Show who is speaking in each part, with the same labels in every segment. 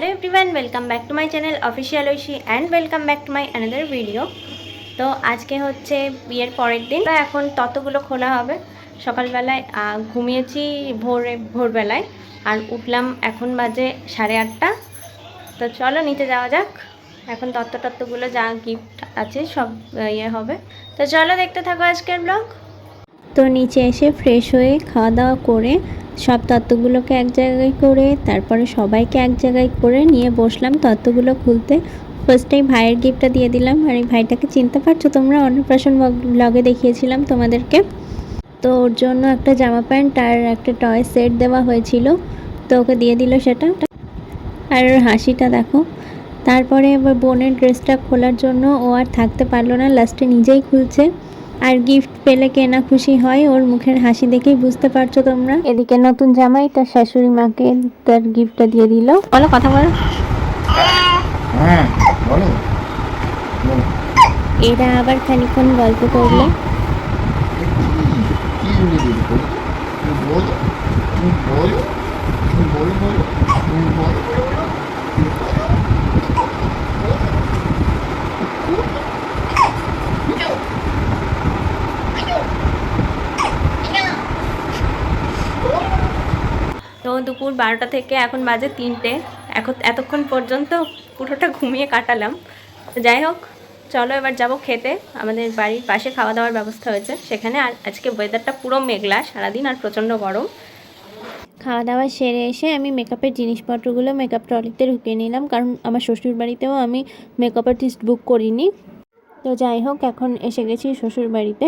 Speaker 1: Hello everyone welcome back to my channel official Oishi and welcome back to my another video তো আজকে হচ্ছে বিয়ের পরের দিন এখন ততগুলো খোলা হবে। সকালবেলায় ঘুমিয়েছি ভোরে, ভোরবেলায়, আর উঠলাম এখন বাজে সাড়ে আটটা। তো চলো নিচে যাওয়া যাক। এখন তত্ত্ব তত্ত্বগুলো যা গিফট আছে সব ইয়ে হবে। তো চলো দেখতে থাকো আজকের ব্লগ তো নিচে এসে ফ্রেশ হয়ে খাওয়া দাওয়া করে সব তত্ত্বগুলোকে এক জায়গায় করে, তারপরে সবাইকে এক জায়গায় করে নিয়ে বসলাম তত্ত্বগুলো খুলতে। ফার্স্টেই ভাইয়ের গিফটটা দিয়ে দিলাম। আর এই ভাইটাকে চিনতে পারছ তোমরা? অন্নপ্রাশন ব্লগে দেখিয়েছিলাম তোমাদেরকে। তো ওর জন্য একটা জামা প্যান্ট আর একটা টয় সেট দেওয়া হয়েছিল। তো ওকে দিয়ে দিল সেটা। আর হাসিটা দেখো। তারপরে এবার বোনের ড্রেসটা খোলার জন্য ও আর থাকতে পারল না। লাস্টে নিজেই খুলছে। আর গিফট পেলে কেনা খুশি হয় ওর মুখের হাসি দেখেই বুঝতে পারছ তোমরা। এদিকে নতুন জামাই তার শাশুড়ি মাকে তার গিফটটা দিয়ে দিল। বলো কথা বলো।
Speaker 2: হ্যাঁ
Speaker 1: এরা আবার খানিক্ষণ গল্প করল।
Speaker 2: কি বলে দিদি বলো তুমি বলো বলো বলো বলো তুমি বলো
Speaker 1: তো দুপুর বারোটা থেকে এখন বাজে তিনটে। এখন এতক্ষণ পর্যন্ত পুরোটা ঘুমিয়ে কাটালাম। যাই হোক, চলো এবার যাব খেতে। আমাদের বাড়ির পাশে খাওয়া দাওয়ার ব্যবস্থা হয়েছে। সেখানে আর আজকে ওয়েদারটা পুরো মেঘলা, সারাদিন আর প্রচণ্ড গরম। খাওয়া দাওয়া সেরে এসে আমি মেকআপের জিনিসপত্রগুলো মেকআপ ট্রলিতে ঢুকিয়ে নিলাম। কারণ আমার শ্বশুর বাড়িতেও আমি মেকআপ আর্টিস্ট বুক করিনি। তো যাই হোক, এখন এসে গেছি শ্বশুর বাড়িতে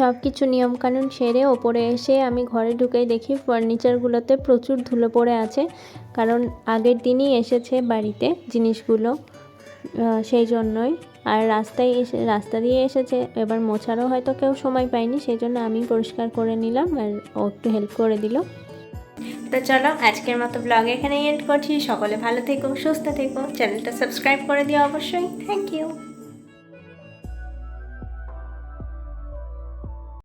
Speaker 1: সব কিছু নিয়মকানুন সেরে ওপরে এসে আমি ঘরে ঢুকেই দেখি ফার্নিচারগুলোতে প্রচুর ধুলো পড়ে আছে। কারণ আগের দিনই এসেছে বাড়িতে জিনিসগুলো সেই জন্যই। আর রাস্তায় এসে, রাস্তা দিয়ে এসেছে, এবার মোছারও হয়তো কেউ সময় পায়নি, সেই জন্য আমি পরিষ্কার করে নিলাম আর ও একটু হেল্প করে দিল। তো চলো আজকের মতো ব্লগ এখানেই এন্ড করছি। সকলে ভালো থেকো, সুস্থ থেকো। চ্যানেলটা সাবস্ক্রাইব করে দিও অবশ্যই। Thank you